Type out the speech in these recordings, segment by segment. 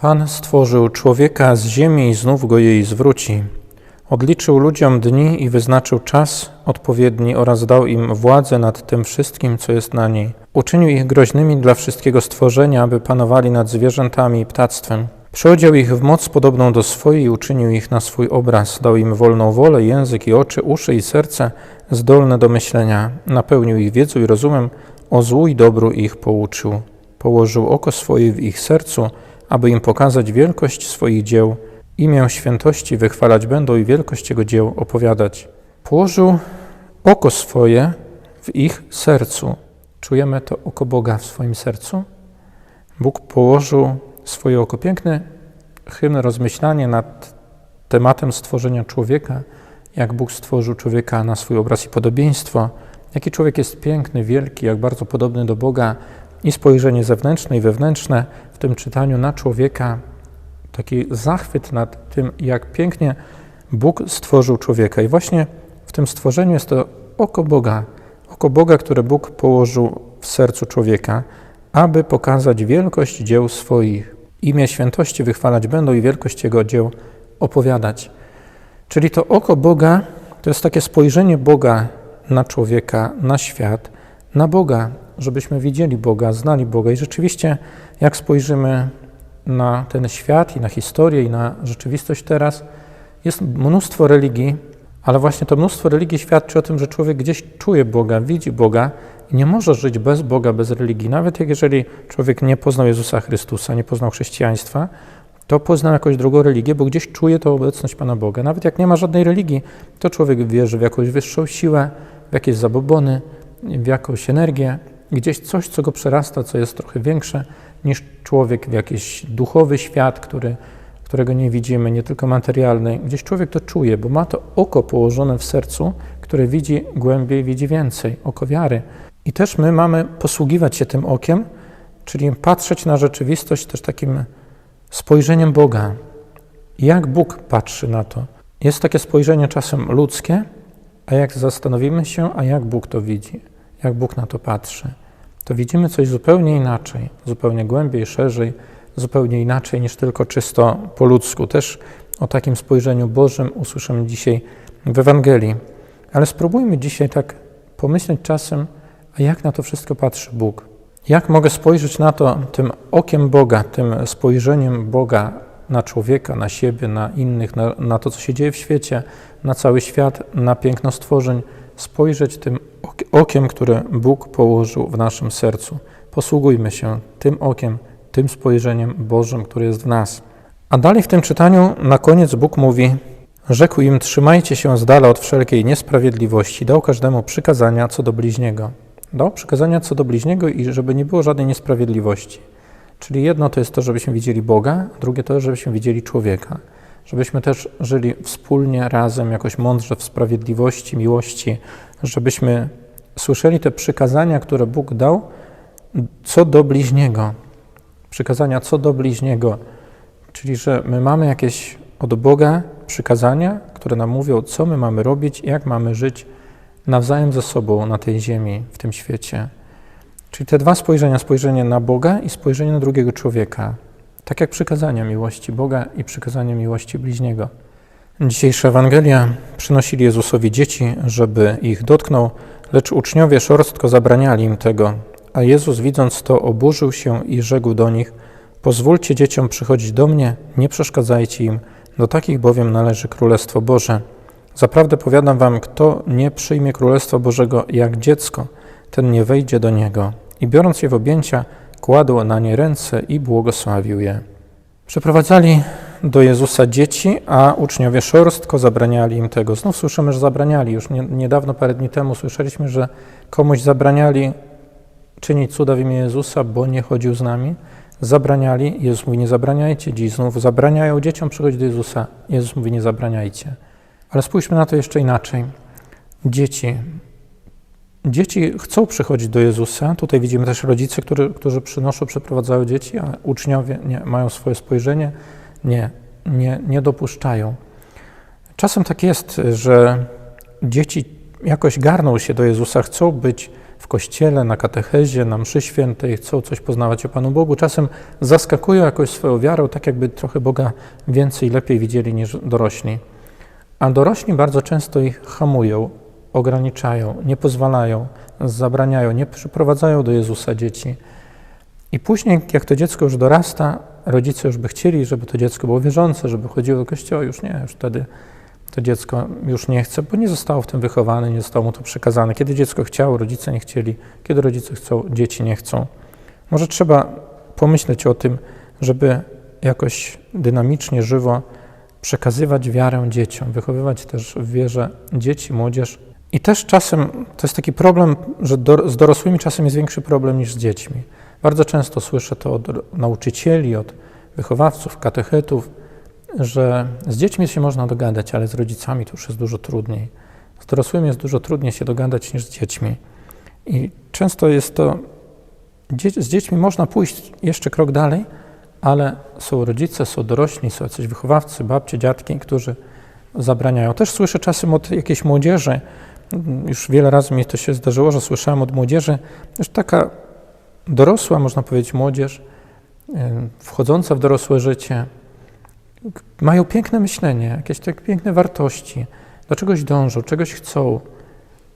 Pan stworzył człowieka z ziemi i znów go jej zwróci. Odliczył ludziom dni i wyznaczył czas odpowiedni oraz dał im władzę nad tym wszystkim, co jest na niej. Uczynił ich groźnymi dla wszystkiego stworzenia, aby panowali nad zwierzętami i ptactwem. Przyodział ich w moc podobną do swojej i uczynił ich na swój obraz. Dał im wolną wolę, język i oczy, uszy i serce zdolne do myślenia. Napełnił ich wiedzą i rozumem, o złu i dobru ich pouczył. Położył oko swoje w ich sercu, aby im pokazać wielkość swoich dzieł. Imię świętości wychwalać będą i wielkość Jego dzieł opowiadać. Położył oko swoje w ich sercu. Czujemy to oko Boga w swoim sercu? Bóg położył swoje oko. Piękny hymn, rozmyślanie nad tematem stworzenia człowieka, jak Bóg stworzył człowieka na swój obraz i podobieństwo, jaki człowiek jest piękny, wielki, jak bardzo podobny do Boga i spojrzenie zewnętrzne i wewnętrzne w tym czytaniu na człowieka, taki zachwyt nad tym, jak pięknie Bóg stworzył człowieka. I właśnie w tym stworzeniu jest to oko Boga, oko Boga, które Bóg położył w sercu człowieka, aby pokazać wielkość dzieł swoich. Imię świętości wychwalać będą i wielkość Jego dzieł opowiadać. Czyli to oko Boga to jest takie spojrzenie Boga na człowieka, na świat, na Boga, żebyśmy widzieli Boga, znali Boga. I rzeczywiście, jak spojrzymy na ten świat i na historię i na rzeczywistość teraz, jest mnóstwo religii, ale właśnie to mnóstwo religii świadczy o tym, że człowiek gdzieś czuje Boga, widzi Boga i nie może żyć bez Boga, bez religii. Nawet jak jeżeli człowiek nie poznał Jezusa Chrystusa, nie poznał chrześcijaństwa, to poznał jakąś drugą religię, bo gdzieś czuje tę obecność Pana Boga. Nawet jak nie ma żadnej religii, to człowiek wierzy w jakąś wyższą siłę, w jakieś zabobony, w jakąś energię, gdzieś coś, co go przerasta, co jest trochę większe niż człowiek, w jakiś duchowy świat, który, którego nie widzimy, nie tylko materialny. Gdzieś człowiek to czuje, bo ma to oko położone w sercu, które widzi głębiej, widzi więcej, oko wiary. I też my mamy posługiwać się tym okiem, czyli patrzeć na rzeczywistość też takim spojrzeniem Boga. Jak Bóg patrzy na to? Jest takie spojrzenie czasem ludzkie, a jak zastanowimy się, a jak Bóg to widzi, jak Bóg na to patrzy, to widzimy coś zupełnie inaczej, zupełnie głębiej, szerzej, zupełnie inaczej niż tylko czysto po ludzku. Też o takim spojrzeniu Bożym usłyszymy dzisiaj w Ewangelii. Ale spróbujmy dzisiaj tak pomyśleć czasem, a jak na to wszystko patrzy Bóg? Jak mogę spojrzeć na to tym okiem Boga, tym spojrzeniem Boga na człowieka, na siebie, na innych, na, na to, co się dzieje w świecie, na cały świat, na piękno stworzeń, spojrzeć tym okiem, które Bóg położył w naszym sercu. Posługujmy się tym okiem, tym spojrzeniem Bożym, które jest w nas. A dalej w tym czytaniu na koniec Bóg mówi: Rzekł im: Trzymajcie się z dala od wszelkiej niesprawiedliwości, dał każdemu przykazania co do bliźniego. Dał przykazania co do bliźniego i żeby nie było żadnej niesprawiedliwości. Czyli jedno to jest to, żebyśmy widzieli Boga, drugie to, żebyśmy widzieli człowieka. Żebyśmy też żyli wspólnie, razem, jakoś mądrze w sprawiedliwości, miłości, żebyśmy słyszeli te przykazania, które Bóg dał, co do bliźniego. Przykazania co do bliźniego, czyli że my mamy jakieś od Boga przykazania, które nam mówią, co my mamy robić, jak mamy żyć nawzajem ze sobą na tej ziemi, w tym świecie. Czyli te dwa spojrzenia, spojrzenie na Boga i spojrzenie na drugiego człowieka. Tak jak przykazania miłości Boga i przykazania miłości bliźniego. Dzisiejsza Ewangelia przynosili Jezusowi dzieci, żeby ich dotknął, lecz uczniowie szorstko zabraniali im tego. A Jezus, widząc to, oburzył się i rzekł do nich: Pozwólcie dzieciom przychodzić do mnie, nie przeszkadzajcie im, do takich bowiem należy Królestwo Boże. Zaprawdę powiadam wam, kto nie przyjmie Królestwa Bożego jak dziecko, ten nie wejdzie do niego. I biorąc je w objęcia, kładł na nie ręce i błogosławił je. Przeprowadzali do Jezusa dzieci, a uczniowie szorstko zabraniali im tego. Znów słyszymy, że zabraniali. Już nie, niedawno, parę dni temu słyszeliśmy, że komuś zabraniali czynić cuda w imię Jezusa, bo nie chodził z nami. Zabraniali. Jezus mówi, nie zabraniajcie. Dziś znów zabraniają dzieciom przychodzić do Jezusa. Jezus mówi, nie zabraniajcie. Ale spójrzmy na to jeszcze inaczej. Dzieci. Dzieci chcą przychodzić do Jezusa. Tutaj widzimy też rodzice, którzy, przynoszą, przeprowadzają dzieci, a uczniowie nie, mają swoje spojrzenie, nie, nie, nie dopuszczają. Czasem tak jest, że dzieci jakoś garną się do Jezusa, chcą być w kościele, na katechezie, na mszy świętej, chcą coś poznawać o Panu Bogu. Czasem zaskakują jakoś swoją wiarą, tak jakby trochę Boga więcej, lepiej widzieli niż dorośli. A dorośli bardzo często ich hamują, ograniczają, nie pozwalają, zabraniają, nie przyprowadzają do Jezusa dzieci. I później, jak to dziecko już dorasta, rodzice już by chcieli, żeby to dziecko było wierzące, żeby chodziło do kościoła, już nie, już wtedy to dziecko już nie chce, bo nie zostało w tym wychowane, nie zostało mu to przekazane. Kiedy dziecko chciało, rodzice nie chcieli, kiedy rodzice chcą, dzieci nie chcą. Może trzeba pomyśleć o tym, żeby jakoś dynamicznie, żywo przekazywać wiarę dzieciom, wychowywać też w wierze dzieci, młodzież. I też czasem to jest taki problem, że do, z dorosłymi czasem jest większy problem niż z dziećmi. Bardzo często słyszę to od nauczycieli, od wychowawców, katechetów, że z dziećmi się można dogadać, ale z rodzicami to już jest dużo trudniej. Z dorosłymi jest dużo trudniej się dogadać niż z dziećmi. I często jest to, z dziećmi można pójść jeszcze krok dalej, ale są rodzice, są dorośli, są jacyś wychowawcy, babcie, dziadki, którzy zabraniają. Też słyszę czasem od jakiejś młodzieży, już wiele razy mi to się zdarzyło, że słyszałem od młodzieży, już taka dorosła, można powiedzieć, młodzież, wchodząca w dorosłe życie, mają piękne myślenie, jakieś tak piękne wartości, do czegoś dążą, czegoś chcą,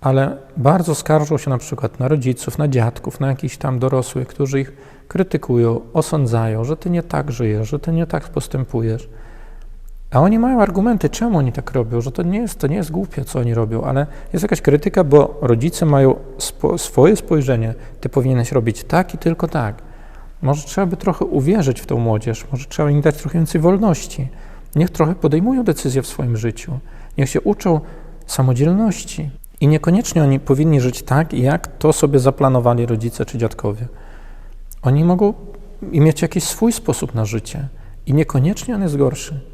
ale bardzo skarżą się na przykład na rodziców, na dziadków, na jakichś tam dorosłych, którzy ich krytykują, osądzają, że ty nie tak żyjesz, że ty nie tak postępujesz. A oni mają argumenty, czemu oni tak robią, że to nie jest, to nie jest głupie, co oni robią, ale jest jakaś krytyka, bo rodzice mają spo, swoje spojrzenie, ty powinieneś robić tak i tylko tak. Może trzeba by trochę uwierzyć w tą młodzież, może trzeba im dać trochę więcej wolności. Niech trochę podejmują decyzje w swoim życiu, niech się uczą samodzielności. I niekoniecznie oni powinni żyć tak, jak to sobie zaplanowali rodzice czy dziadkowie. Oni mogą mieć jakiś swój sposób na życie i niekoniecznie on jest gorszy.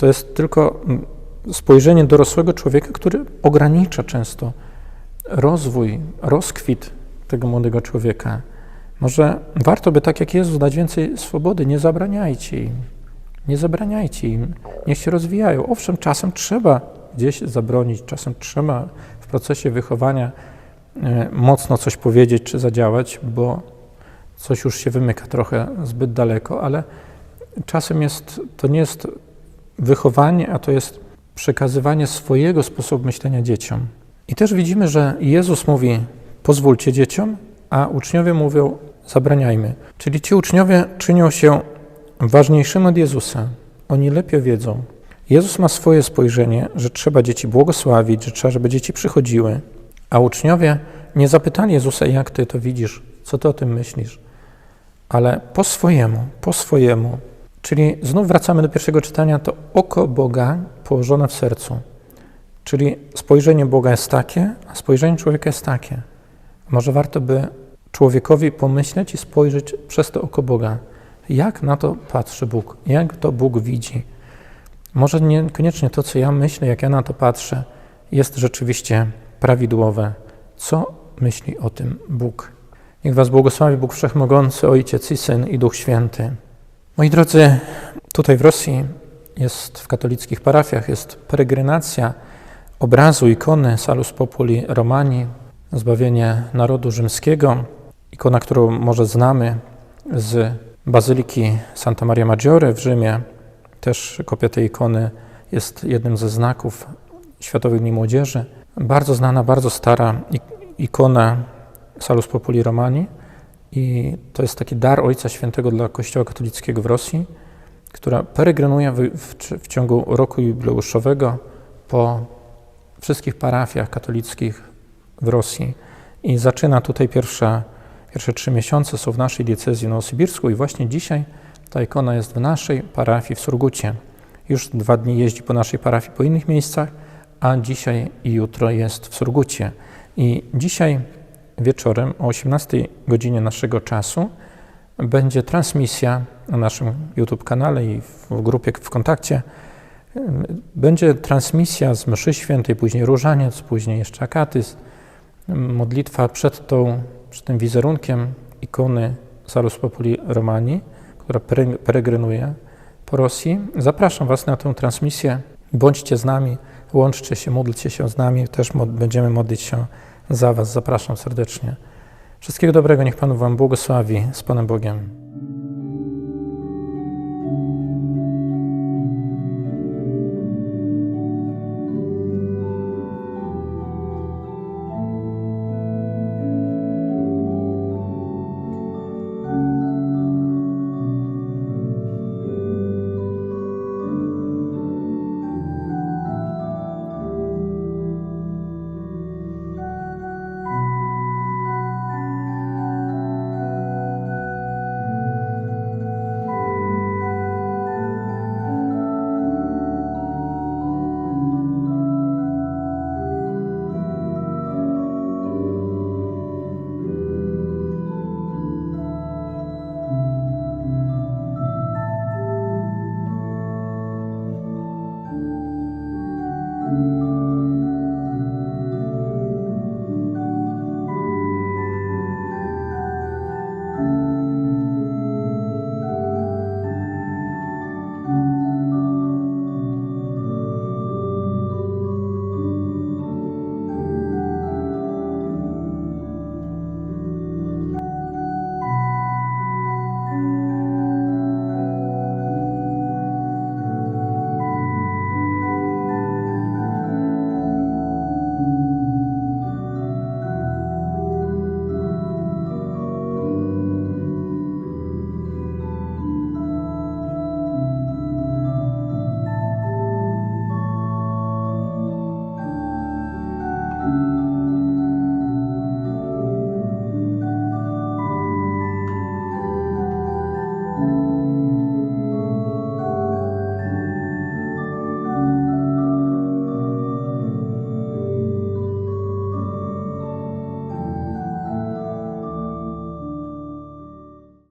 To jest tylko mm, spojrzenie dorosłego człowieka, który ogranicza często rozwój, rozkwit tego młodego człowieka. Może warto by, tak jak Jezus, dać więcej swobody, nie zabraniajcie im. Nie zabraniajcie im, niech się rozwijają. Owszem, czasem trzeba gdzieś zabronić, czasem trzeba w procesie wychowania e, mocno coś powiedzieć czy zadziałać, bo coś już się wymyka trochę zbyt daleko, ale czasem jest, to nie jest wychowanie, a to jest przekazywanie swojego sposobu myślenia dzieciom. I też widzimy, że Jezus mówi: pozwólcie dzieciom, a uczniowie mówią: zabraniajmy. Czyli ci uczniowie czynią się ważniejszymi od Jezusa. Oni lepiej wiedzą. Jezus ma swoje spojrzenie, że trzeba dzieci błogosławić, że trzeba, żeby dzieci przychodziły, a uczniowie nie zapytali Jezusa, jak ty to widzisz, co ty o tym myślisz, ale po swojemu, po swojemu. Czyli znów wracamy do pierwszego czytania, to oko Boga położone w sercu. Czyli spojrzenie Boga jest takie, a spojrzenie człowieka jest takie. Może warto by człowiekowi pomyśleć i spojrzeć przez to oko Boga. Jak na to patrzy Bóg? Jak to Bóg widzi? Może niekoniecznie to, co ja myślę, jak ja na to patrzę, jest rzeczywiście prawidłowe. Co myśli o tym Bóg? Niech Was błogosławi Bóg Wszechmogący, Ojciec i Syn i Duch Święty. Moi drodzy, tutaj w Rosji jest w katolickich parafiach jest peregrinacja obrazu ikony Salus Populi Romani, zbawienie narodu rzymskiego, ikona, którą może znamy z Bazyliki Santa Maria Maggiore w Rzymie. Też kopia tej ikony jest jednym ze znaków Światowych Dni Młodzieży. Bardzo znana, bardzo stara ikona Salus Populi Romani i to jest taki dar Ojca Świętego dla Kościoła katolickiego w Rosji, która peregrinuje w, w, w ciągu roku jubileuszowego po wszystkich parafiach katolickich w Rosji. I zaczyna tutaj pierwsze, pierwsze trzy miesiące, są w naszej diecezji nowosybirsku i właśnie dzisiaj ta ikona jest w naszej parafii w Surgucie. Już dwa dni jeździ po naszej parafii po innych miejscach, a dzisiaj i jutro jest w Surgucie. I dzisiaj wieczorem o 18 godzinie naszego czasu będzie transmisja na naszym YouTube kanale i w grupie w kontakcie. Będzie transmisja z mszy świętej, później różaniec, później jeszcze akatyzm, modlitwa przed, tą, przed tym wizerunkiem ikony Salus Populi Romani, która peregrinuje po Rosji. Zapraszam Was na tę transmisję. Bądźcie z nami, łączcie się, módlcie się z nami. Też będziemy modlić się za Was zapraszam serdecznie. Wszystkiego dobrego, niech Pan Wam błogosławi z Panem Bogiem.